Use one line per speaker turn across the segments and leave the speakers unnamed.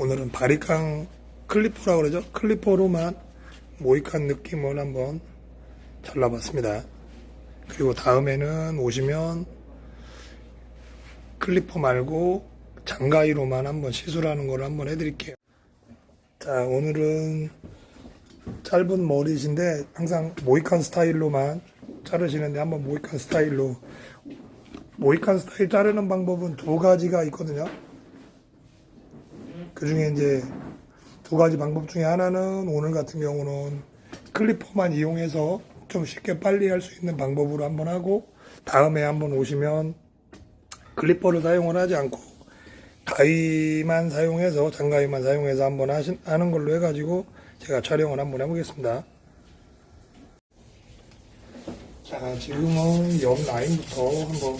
오늘은 바리캉 클리퍼라고 그러죠. 클리퍼로만 모이칸 느낌을 한번 잘라봤습니다. 그리고 다음에는 오시면 클리퍼 말고 장가위로만 한번 시술하는 걸 한번 해드릴게요. 자, 오늘은 짧은 머리신데 항상 모이칸 스타일로만 자르시는데 한번 모이칸 스타일로 모이칸 스타일 자르는 방법은 두 가지가 있거든요. 그 중에 이제 두 가지 방법 중에 하나는 오늘 같은 경우는 클리퍼만 이용해서 좀 쉽게 빨리 할 수 있는 방법으로 한번 하고 다음에 한번 오시면 클리퍼를 사용을 하지 않고 가위만 사용해서 장가위만 사용해서 한번 하신, 하는 걸로 해가지고 제가 촬영을 한번 해보겠습니다. 자 지금은 옆 라인부터 한번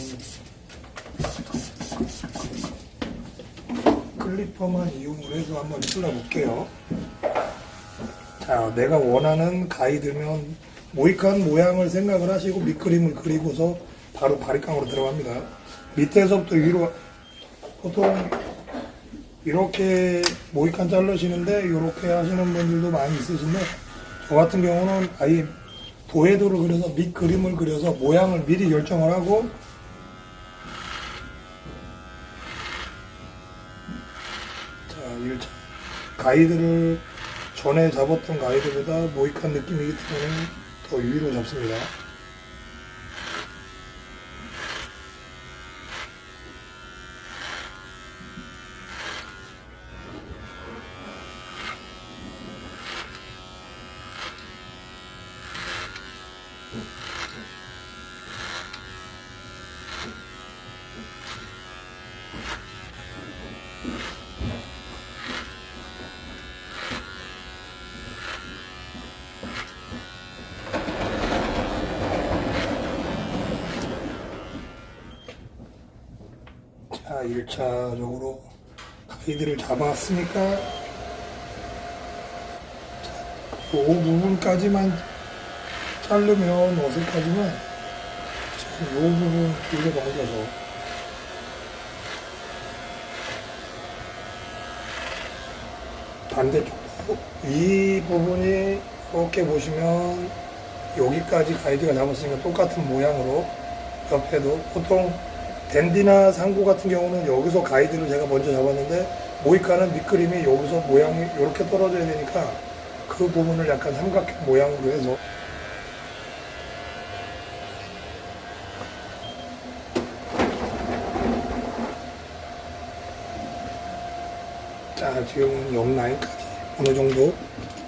클리퍼만 이용을 해서 한번 잘라볼게요. 자, 내가 원하는 가이드면 모이칸 모양을 생각을 하시고 밑그림을 그리고서 바로 바리깡으로 들어갑니다. 밑에서부터 위로 보통 이렇게 모이칸 자르시는데 이렇게 하시는 분들도 많이 있으신데 저 같은 경우는 아예 도해도를 그려서 밑 그림을 그려서 모양을 미리 결정을 하고 자, 1차 가이드를 전에 잡았던 가이드보다 모이칸 느낌이기 때문에 더 위로 잡습니다. 자, 1차적으로 가이드를 잡았으니까 자, 그 부분까지만 자르면 어색하지만 지금 이 부분 뒤로 넘겨서. 반대쪽도 이 부분이 이렇게 보시면 여기까지 가이드가 잡았으니까 똑같은 모양으로 옆에도 보통 댄디나 상고 같은 경우는 여기서 가이드를 제가 먼저 잡았는데 모이카는 밑그림이 여기서 모양이 이렇게 떨어져야 되니까 그 부분을 약간 삼각형 모양으로 해서. 자 지금 옆 라인까지 어느 정도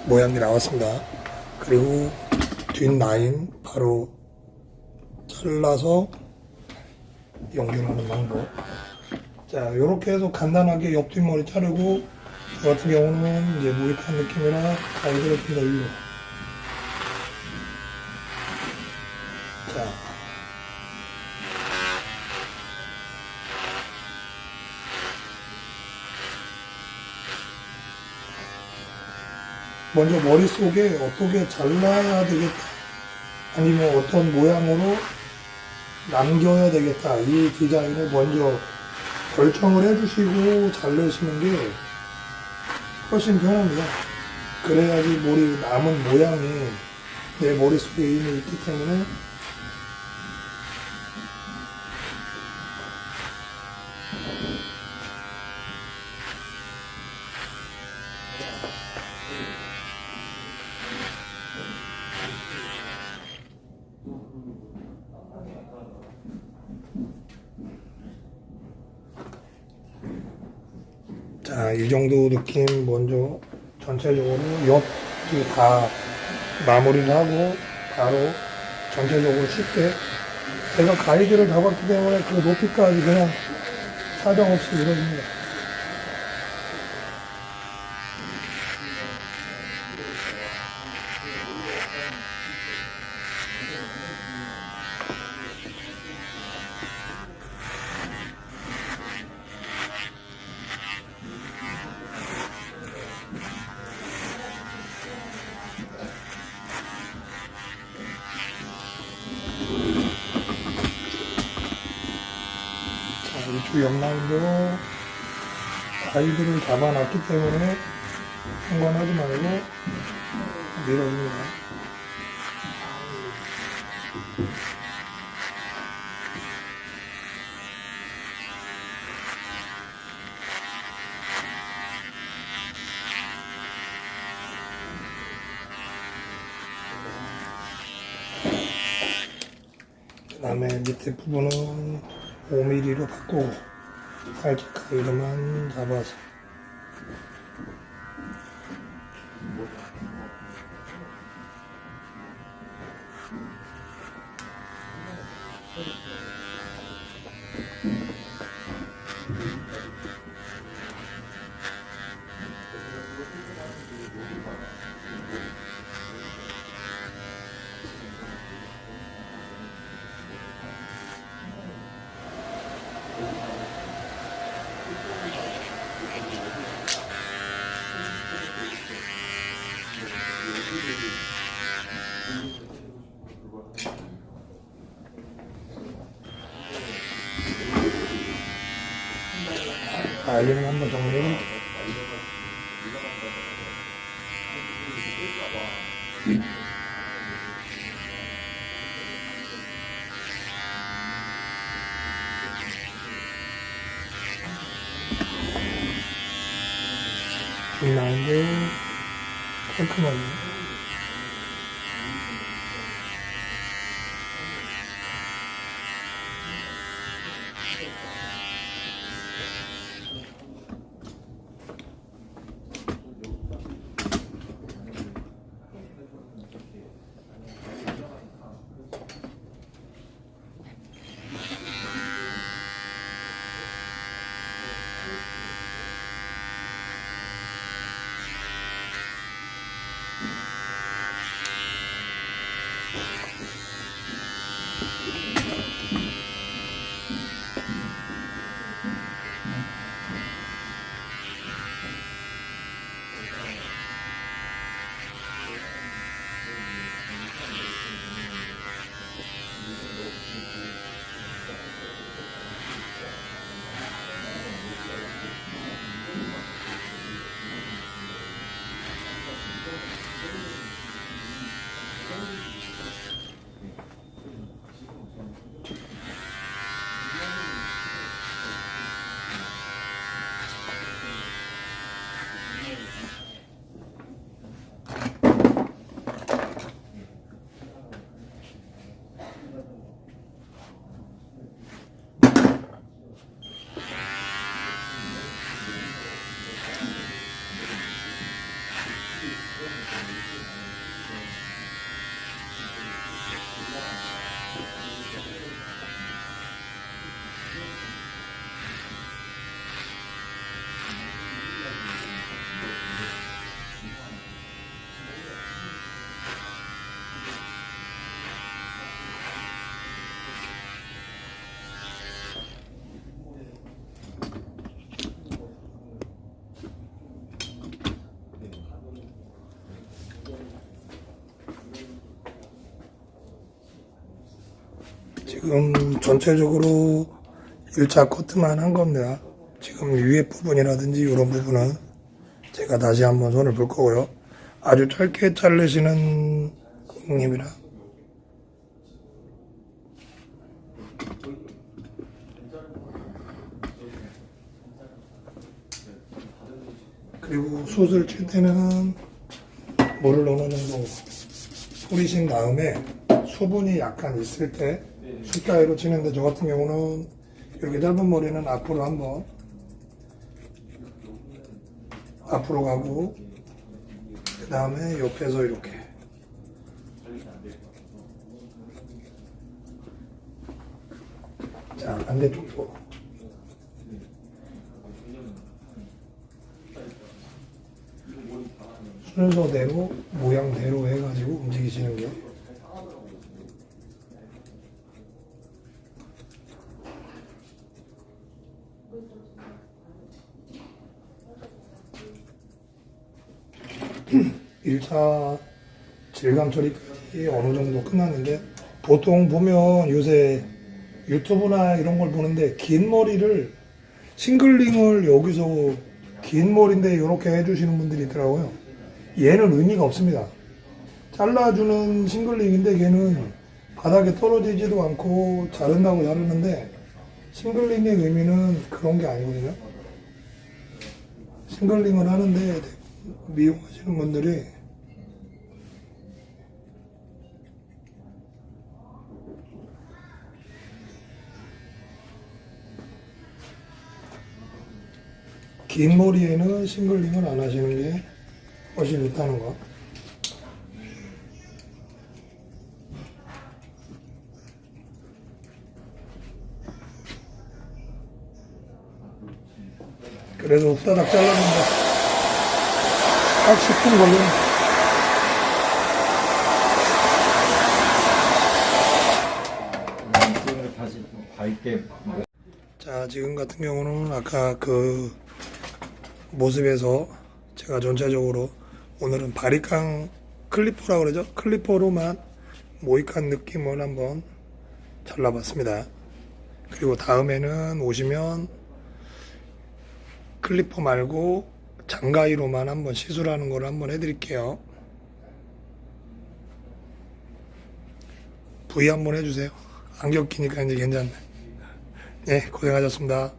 모양이 나왔습니다. 그리고 뒷 라인 바로 잘라서 연결하는 방법. 자, 요렇게 해서 간단하게 옆 뒷머리 자르고, 저 같은 경우는 이제 무익한 느낌이나 가이드를 좀더 위로. 자. 먼저 머릿속에 어떻게 잘라야 되겠다. 아니면 어떤 모양으로 남겨야 되겠다. 이 디자인을 먼저 결정을 해주시고 자르시는 게 훨씬 편합니다. 그래야지 머리 남은 모양이 내 머릿속에 이미 있기 때문에 자, 이 정도 느낌 먼저 전체적으로 옆다 마무리를 하고 바로 전체적으로 쉽게 제가 가이드를 잡았기 때문에 그 높이까지 그냥 사정 없이 이루어집니다. 자, 이쪽 옆라인도 가이드를 잡아놨기 때문에 상관하지 말고 밀어줍니다. 그 다음에 밑에 부분은 5mm로 바꾸고 살짝 가위로만 잡아서 가위를 한번 정리해 빛나는데 깔끔하게 지금 전체적으로 1차 커트만 한 겁니다. 지금 위에 부분이라든지 이런 부분은 제가 다시 한번 손을 볼 거고요. 아주 짧게 자르시는 고객님이라 그리고 숯을 칠 때는 물을 어느 정도 뿌리신 다음에 수분이 약간 있을 때 숯가위로 치는데 저 같은 경우는 이렇게 짧은 머리는 앞으로 한번 앞으로 가고 그 다음에 옆에서 이렇게. 자 반대쪽도 순서대로 모양대로 해가지고 움직이시는 게 일차 질감 처리까지 어느 정도 끝났는데 보통 보면 요새 유튜브나 이런 걸 보는데 긴 머리를 싱글링을 여기서 긴 몰인데 이렇게 해주시는 분들이 있더라고요. 얘는 의미가 없습니다. 잘라주는 싱글링인데 걔는 바닥에 떨어지지도 않고 자른다고 자르는데 싱글링의 의미는 그런 게 아니거든요. 싱글링을 하는데 미용하시는 분들이 긴 머리에는 싱글링을 안 하시는 게 훨씬 좋다는 거. 그래도 후다닥 잘랐는데 딱 10분 걸렸네.
이쪽으로 다시 밝게
자, 지금 같은 경우는 아까 그 모습에서 제가 전체적으로 오늘은 바리깡 클리퍼라 그러죠? 클리퍼로만 모이칸 느낌을 한번 잘라봤습니다. 그리고 다음에는 오시면 클리퍼 말고 장가위로만 한번 시술하는 걸 한번 해드릴게요. V 한번 해주세요. 안경 끼니까 이제 괜찮네. 네, 고생하셨습니다.